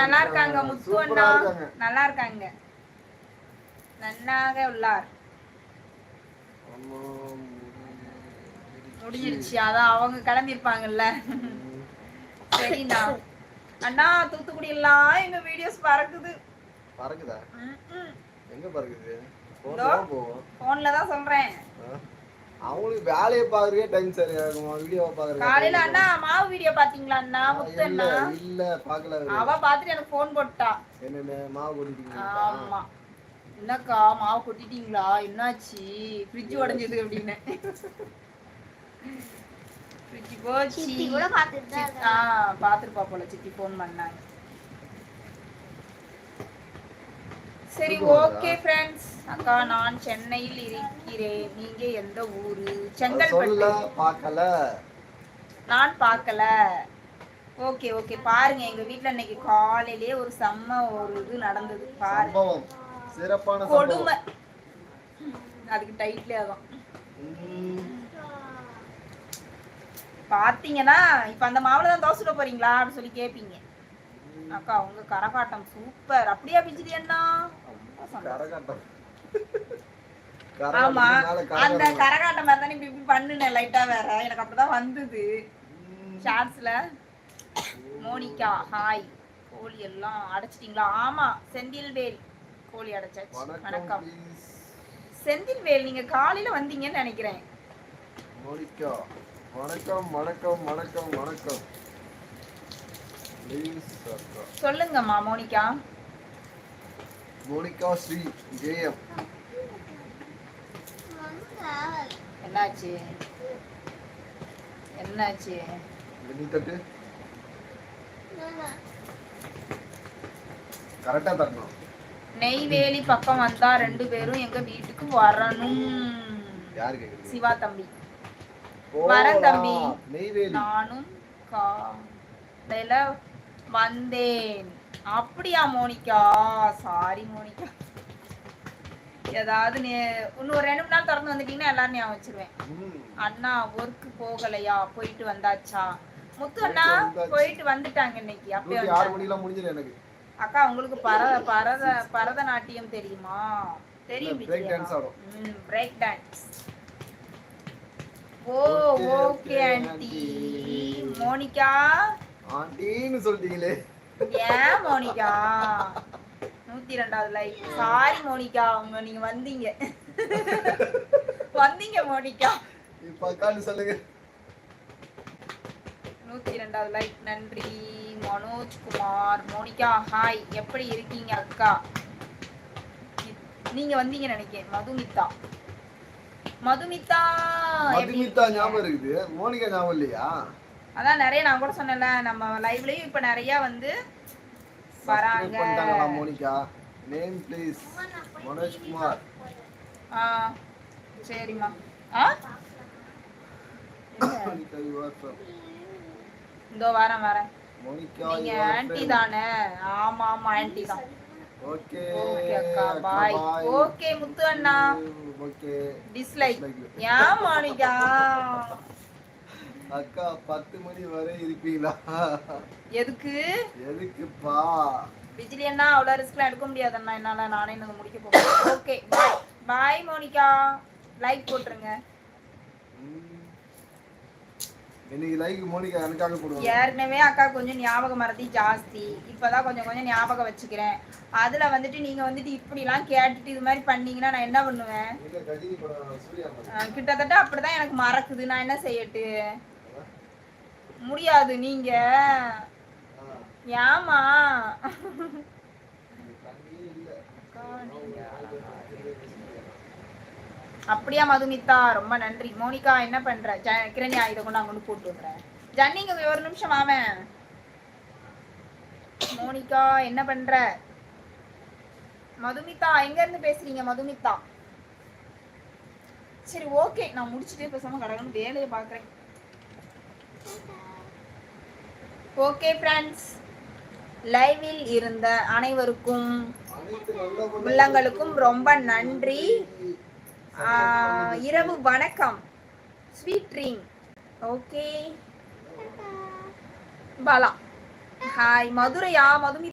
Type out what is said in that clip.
நல்லா இருக்காங்க முத்து அண்ணா. நல்லா இருக்காங்க நன்னாக உள்ளார். முடிஞ்சிருச்சு. அதான் அவங்க கிளம்பியிருப்பாங்கல்ல. சரிண்ணா. அண்ணா தூத்துக்குடி எல்லாம் எங்க வீடியோஸ் பறக்குது. பறக்குதா. எங்க பறக்குது? போன்ல தான் சொல்றேன்? அவங்களுக்கு வேலையை பாக்குறதே டைம் சரியா இருக்குமா. வீடியோ பாக்குறது காலையில அண்ணா மாவு வீடியோ பாத்தீங்களா அண்ணா? முத்து இல்ல அண்ணா? இல்ல பாக்கல. அவ பாத்துட்டு எனக்கு போன் போட்டா. என்னென்ன மாவு கொட்டிட்டீங்க ஆமா. என்னக்கா மாவு கொட்டிட்டீங்களா? என்னாச்சு? ஃப்ரிட்ஜ் உடைஞ்சது அப்படின்னு. ஃப்ரிட்ஜ் போச்சு. சித்தி கூட சித்- ஆ பாத்துருப்பா போல. சித்தி ஃபோன் பண்ணாங்க. சரி ஓகே ஃப்ரெண்ட்ஸ் அக்கா நான் சென்னையில் இருக்கிறேன். நீங்க எந்த ஊரு? செங்கல்பட்டு. பாக்கல நான் பார்க்கல. ஓகே ஓகே பாருங்க எங்க வீட்ல இன்னைக்கு காலையிலேயே ஒரு செம்ம ஒரு இது நடந்தது. பாருங்க சிறப்பான கொடுமை. அதுக்கு டைட்லே அதான். ம். பாத்தீங்கன்னா இப்ப அந்த மாவுல தான் தோசை போறீங்களா? அப்படின்னு சொல்லி கேப்பீங்க. அக்கா உங்க கரகாட்டம் சூப்பர் அப்படியா பிஜிலி அண்ணா. கரகாட்டம் ஆமா அந்த கரகாட்டம். மாதிரி தான் இப்படி பண்ணுனேன் லைட்டா வேற எனக்கு அப்படிதான் வந்தது. ஷார்ட்ஸ்ல மோனிகா ஹாய் கோழி எல்லாம் அடைச்சிட்டீங்களா ஆமா செந்தில்வேல் கோழி அடைச்சாச்சு வணக்கம். செந்தில்வேல் நீங்க காலையில வந்தீங்கன்னு நினைக்கிறேன் மோனிகா வணக்கம் வணக்கம் வணக்கம் வணக்கம். சொல்லுங்கம்மா மோனிகா. Monica Sri JM. என்னாச்சு? என்னாச்சு? நீ தட்டு. கரெக்டா தரணும். நெய்வேலி பக்கம் வந்தா ரெண்டு பேரும் எங்க வீட்டுக்கு வரணும். யாரு சிவா தம்பி. வரேன் தம்பி. நானும் காலையில வந்தேன். அப்படியா மோனிகா? Sorry Monica. ஏதாவது நே- இன்னும் ஒரு ரெண்டு மணி நாள் திறந்து வந்துட்டீங்கன்னா எல்லாரும் ஞாபகம் வச்சிருவேன். அண்ணா ஒர்க்கு போகலையா? போயிட்டு வந்தாச்சா? முத்து அண்ணா போயிட்டு வந்துட்டாங்க இன்னைக்கு. அப்படியே எனக்கு. அக்கா உங்களுக்கு பரத பரத பரதநாட்டியம் தெரியுமா? தெரியும். Break dance oh okay aunty. Monika? ஆண்டின்னு சொல்லிட்டீங்களே. ஏன் மோனிகா? நூத்தி ரெண்டாவது லைக் சாரி மோனிகா உங்க நீங்க வந்தீங்க. வந்தீங்க மோனிகா. இப்ப அக்கான்னு சொல்லுங்க. நூத்தி ரெண்டாவது லைக் நன்றி மனோஜ் குமார். மோனிகா ஹாய் எப்படி இருக்கீங்க அக்கா? நீங்க வந்தீங்க நினைக்கிறேன். மதுமிதா. மதுமிதா மதுமிதா? ஞாபகம் இருக்குது. மோனிகா ஞாபகம் இல்லையா? அதான் நிறைய நான் கூட சொன்னேன்ல நம்ம லைவ்லயும் இப்ப நிறைய வந்து வராங்க. Monica? Name please Manoj Kumar ஆ சரிம்மா. ஆ? இதோ வரேன் வரேன். மோனிகா நீங்க ஆன்ட்டி தானே? ஆமா ஆமா ஆன்ட்டி தான். ஓகே ஓகே அக்கா பாய் ஓகே முத்து அண்ணா. Okay dislike. ஏன் மாணிக்கா அக்கா பத்து மணி வரை இருப்பீங்களா? எதுக்கு? எதுக்குப்பா? பிஜிலி அண்ணா அவ்வளோ ரிஸ்க்லாம் எடுக்க முடியாது அண்ணா. என்னால நானே எனக்கு முடிக்க போகிறேன் okay bye bye Monika. Like போட்டுருங்க. இன்னைக்கு லைக் மோனிகா எனக்காக போடுவாங்க. ஏற்கனவே அக்கா கொஞ்சம் ஞாபக மறதி ஜாஸ்தி. இப்பதான் கொஞ்சம் கொஞ்சம் ஞாபகம் வச்சுக்கிறேன். அதுல வந்துட்டு நீங்க வந்துட்டு இப்படிலாம் கேட்டுட்டு இது மாதிரி பண்ணீங்கன்னா நான் என்ன பண்ணுவேன்? கிட்டத்தட்ட அப்படிதான் எனக்கு மறக்குது. நான் என்ன செய்யட்டு? முடியாது நீங்க. ஏமா அப்படியா மதுமிதா? ரொம்ப நன்றி. மோனிகா என்ன பண்ற? ஜ- கிரண்யா இதை கொண்டு அங்க போட்டு விடுறேன். ஜன்னிங்க ஒரு நிமிஷம் மாமன் மோனிகா என்ன பண்ற? மதுமிதா எங்க இருந்து பேசுறீங்க மதுமிதா? சரி ஓகே. நான் முடிச்சுட்டே பேசாம கடகடன்னு வேலையை பாக்குறேன் ஓகே ஃப்ரெண்ட்ஸ் லைவில் இருந்த அனைவருக்கும் உள்ளங்களுக்கும் ரொம்ப நன்றி. இரவு வணக்கம். Sweet dream okay Bala. Hi மதுரையா? மதுமி